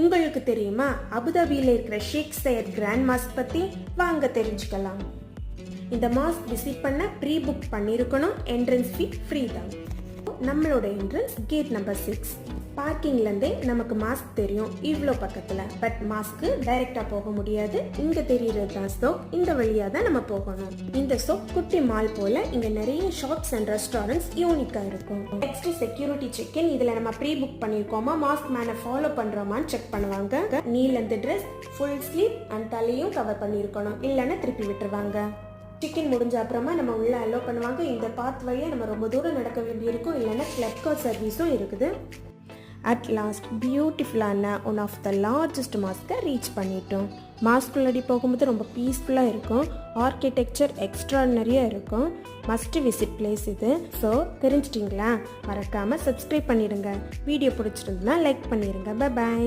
உங்களுக்கு தெரியுமா? அபுதாபியில் இருக்கிற ஷேக் சையத் கிராண்ட் மாஸ்க் பற்றி வாங்க தெரிஞ்சுக்கலாம். இந்த மாஸ்க் விசிட் பண்ண ப்ரீ புக் பண்ணியிருக்கணும் என்ட்ரன்ஸ் ஃபீ ஃப்ரீ தான். நம்மளோட என்ட்ரன்ஸ் கேட் நம்பர் சிக்ஸ் பார்க்கிங்லேருந்தே நமக்கு மாஸ்க் தெரியும். இவ்வளோ பக்கத்தில். பட் மாஸ்க்கு டைரெக்டாக போக முடியாது. இங்கே தெரிகிறது தான் சோப் இந்த வழியாக தான் நம்ம போகணும். இந்த சோப் குட்டி மால் போல் இங்கே நிறைய ஷாப்ஸ் அண்ட் ரெஸ்டாரண்ட்ஸ் யூனிக்காக இருக்கும். நெக்ஸ்ட் செக்யூரிட்டி செக்இன் இதில் நம்ம ப்ரீ புக் பண்ணியிருக்கோமா மாஸ்க் மேனை ஃபாலோ பண்ணுறோமான்னு செக் பண்ணுவாங்க. நீலந்து ட்ரெஸ் ஃபுல் ஸ்லீப் அண்ட் தலையும் கவர் பண்ணியிருக்கணும் இல்லைன்னா திருப்பி விட்டுருவாங்க. சிக்கன் முடிஞ்ச அப்புறமா நம்ம உள்ளே அலோ பண்ணுவாங்க. இந்த பாத் வழியாக நம்ம ரொம்ப தூரம் நடக்க வேண்டியிருக்கும். இல்லைன்னா கிளப் சர்வீஸும் இருக்குது. அட் லாஸ்ட் பியூட்டிஃபுல்லான ஒன் ஆஃப் த லார்ஜஸ்ட் மாஸ்க்கை ரீச் பண்ணிட்டோம். மாஸ்க்குள்ளடி போகும்போது ரொம்ப பீஸ்ஃபுல்லாக இருக்கும். ஆர்கிடெக்சர் எக்ஸ்ட்ரானரியாக இருக்கும். மஸ்ட் விசிட் பிளேஸ் இது. ஸோ தெரிஞ்சிட்டிங்களா? மறக்காமல் சப்ஸ்கிரைப் பண்ணிடுங்க. வீடியோ பிடிச்சிருந்துன்னா லைக் பண்ணிடுங்க. பாய்